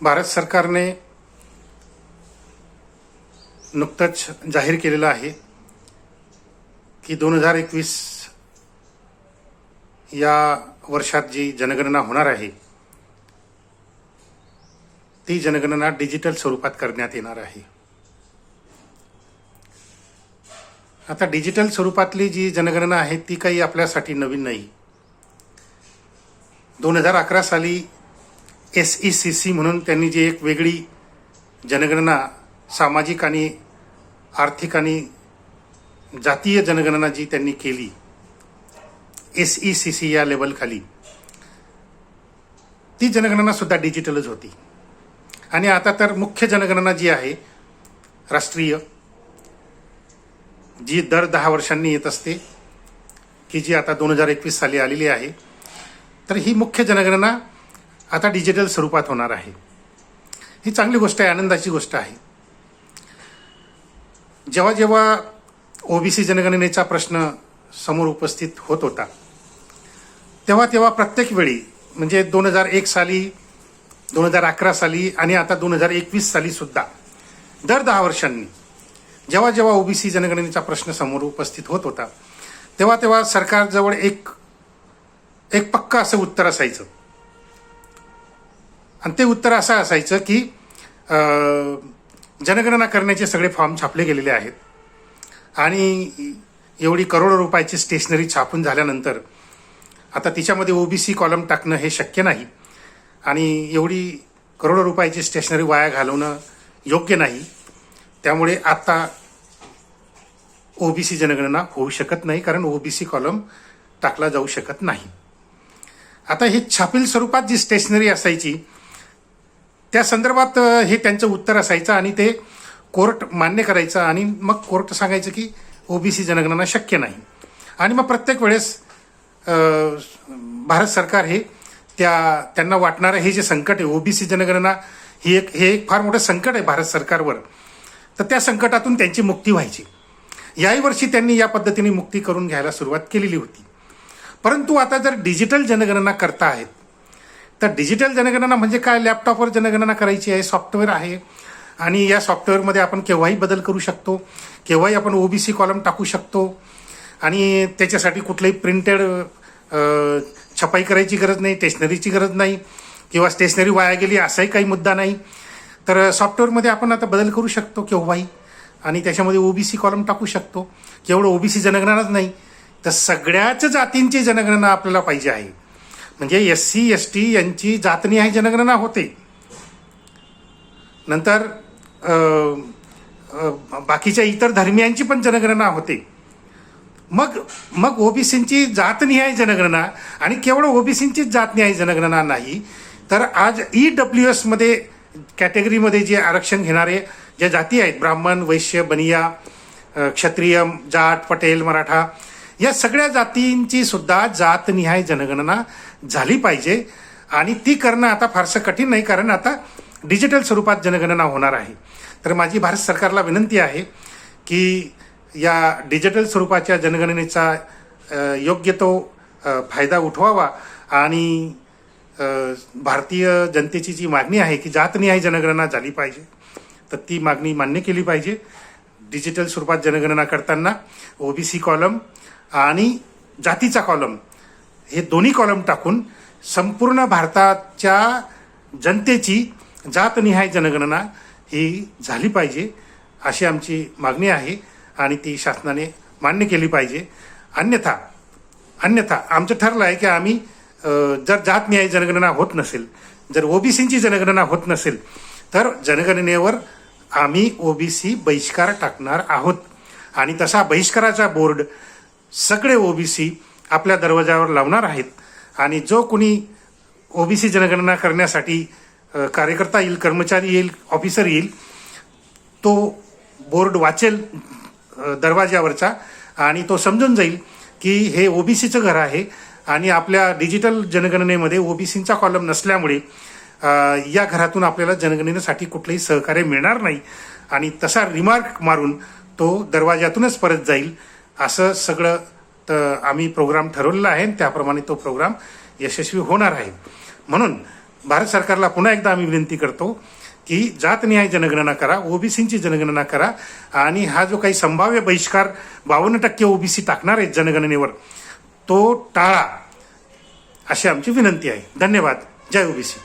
भारत सरकारने नुकतंच जाहीर केलेलं आहे की दोन हजार एकवीस या वर्षात जी जनगणना होणार आहे ती जनगणना डिजिटल स्वरूपात करण्यात येणार आहे. आता डिजिटल स्वरूपातली जी जनगणना आहे ती काही आपल्यासाठी नवीन नाही. दोन हजार अकरा साली एस ई सी सी म्हणून त्यांनी जी एक वेगळी जनगणना सामाजिक आणि आर्थिक आणि जातीय जनगणना जी त्यांनी केली एस ई सी सी या लेवलखाली ती जनगणना सुद्धा डिजिटलच होती. आणि आता तर मुख्य जनगणना जी आहे राष्ट्रीय जी दर दहा वर्षांनी येत असते की जी आता दोन हजार एकवीस साली आलेली आहे तर ही मुख्य जनगणना आता डिजिटल स्वरूपात होणार आहे. ही चांगली गोष्ट आहे आनंदाची गोष्ट आहे. जेव्हा जेव्हा ओबीसी जनगणनेचा प्रश्न समोर उपस्थित होत होता तेव्हा तेव्हा प्रत्येक वेळी म्हणजे दोन हजार एक साली दोन हजार अकरा साली आणि आता दोन हजार एकवीस साली सुद्धा दर दहा वर्षांनी जेव्हा जेव्हा ओबीसी जनगणनेचा प्रश्न समोर उपस्थित होत होता तेव्हा तेव्हा सरकारजवळ एक एक पक्का असं उत्तर असायचं. आणि ते उत्तर असं असायचं की जनगणना करण्याचे सगळे फॉर्म छापले गेलेले आहेत. आणि एवढी करोडो रुपयाची स्टेशनरी छापून झाल्यानंतर आता तिच्यामध्ये ओबीसी कॉलम टाकणं हे शक्य नाही. आणि एवढी करोडो रुपयाची स्टेशनरी वाया घालवणं योग्य नाही. त्यामुळे आता ओबीसी जनगणना होऊ शकत नाही कारण ओबीसी कॉलम टाकला जाऊ शकत नाही. आता हे छापील स्वरूपात जी स्टेशनरी असायची त्या संदर्भात हे त्यांचं उत्तर असायचं आणि ते कोर्ट मान्य करायचं आणि मग कोर्ट सांगायचं की ओबीसी जनगणना शक्य नाही. आणि मग प्रत्येक वेळेस भारत सरकार हे त्या त्यांना वाटणारं हे जे संकट आहे ओबीसी जनगणना ही एक हे एक फार मोठं संकट आहे भारत सरकारवर. तर त्या संकटातून त्यांची मुक्ती व्हायची. याही वर्षी त्यांनी या पद्धतीने मुक्ती करून घ्यायला सुरुवात केलेली होती. परंतु आता जर डिजिटल जनगणना करता आहेत तर डिजिटल जनगणना म्हणजे काय? लॅपटॉपवर जनगणना करायची आहे सॉफ्टवेअर आहे. आणि या सॉफ्टवेअरमध्ये आपण केव्हाही बदल करू शकतो. केव्हाही आपण ओबीसी कॉलम टाकू शकतो. आणि त्याच्यासाठी कुठलंही प्रिंटेड छपाई करायची गरज नाही स्टेशनरीची गरज नाही किंवा स्टेशनरी वाया गेली असाही काही मुद्दा नाही. तर सॉफ्टवेअरमध्ये आपण आता बदल करू शकतो केव्हाही. आणि त्याच्यामध्ये ओबीसी कॉलम टाकू शकतो. केवढं ओबीसी जनगणनाच नाही तर सगळ्याच जातींची जनगणना आपल्याला पाहिजे आहे. म्हणजे एस सी एस टी यांची जातनिहाय जनगणना होते. नंतर बाकीच्या इतर धर्मियांची पण जनगणना होते. मग मग ओबीसींची जातनिहाय जनगणना आणि केवळ ओबीसींचीच जातनिहाय जनगणना नाही तर आज ई डब्ल्यू एसमध्ये कॅटेगरीमध्ये जे आरक्षण घेणारे ज्या जाती आहेत ब्राह्मण वैश्य बनिया क्षत्रिय जाट पटेल मराठा या सगळ्या जातींची सुद्धा जातनिहाय जनगणना झाली पाहिजे. आणि ती करणं आता फारसं कठीण नाही कारण आता डिजिटल स्वरूपात जनगणना होणार आहे. तर माझी भारत सरकारला विनंती आहे की या डिजिटल स्वरूपाच्या जनगणनेचा योग्य तो फायदा उठवावा. आणि भारतीय जनतेची जी मागणी आहे की जातनिहाय जनगणना झाली पाहिजे तर ती मागणी मान्य केली पाहिजे. डिजिटल स्वरूपात जनगणना करताना ओबीसी कॉलम आणि जातीचा कॉलम हे दोन्ही कॉलम टाकून संपूर्ण भारताच्या जनतेची जातनिहाय जनगणना ही झाली पाहिजे अशी आमची मागणी आहे आणि ती शासनाने मान्य केली पाहिजे. अन्यथा अन्यथा आमचं ठरलं आहे की आम्ही जर जात जनगणना होत नसेल जर ओबीसींची जनगणना होत नसेल तर जनगणनेवर आम्ही ओबीसी बहिष्कार टाकणार आहोत. आणि तसा बहिष्काराचा बोर्ड सगळे ओबीसी आपल्या दरवाजावर लावणार आहेत आणि जो कुणी ओबीसी जनगणना करण्यासाठी कार्यकर्ता येईल कर्मचारी येईल ऑफिसर येईल तो बोर्ड वाचेल दरवाज्यावरचा आणि तो समजून जाईल की हे ओबीसीचं घर आहे आणि आपल्या डिजिटल जनगणनेमध्ये ओबीसींचा कॉलम नसल्यामुळे या घरातून आपल्याला जनगणनेसाठी कुठलंही सहकार्य मिळणार नाही. आणि तसा रिमार्क मारून तो दरवाज्यातूनच परत जाईल. असं सगळं तर आम्ही प्रोग्राम ठरवलेला आहे त्याप्रमाणे तो प्रोग्राम यशस्वी होणार आहे. म्हणून भारत सरकारला पुन्हा एकदा आम्ही विनंती करतो की जातनिहाय जनगणना करा ओबीसींची जनगणना करा आणि हा जो काही संभाव्य बहिष्कार बावन्न टक्के ओबीसी टाकणार आहेत जनगणनेवर तो टाळा अशी आमची विनंती आहे. धन्यवाद. जय ओबीसी.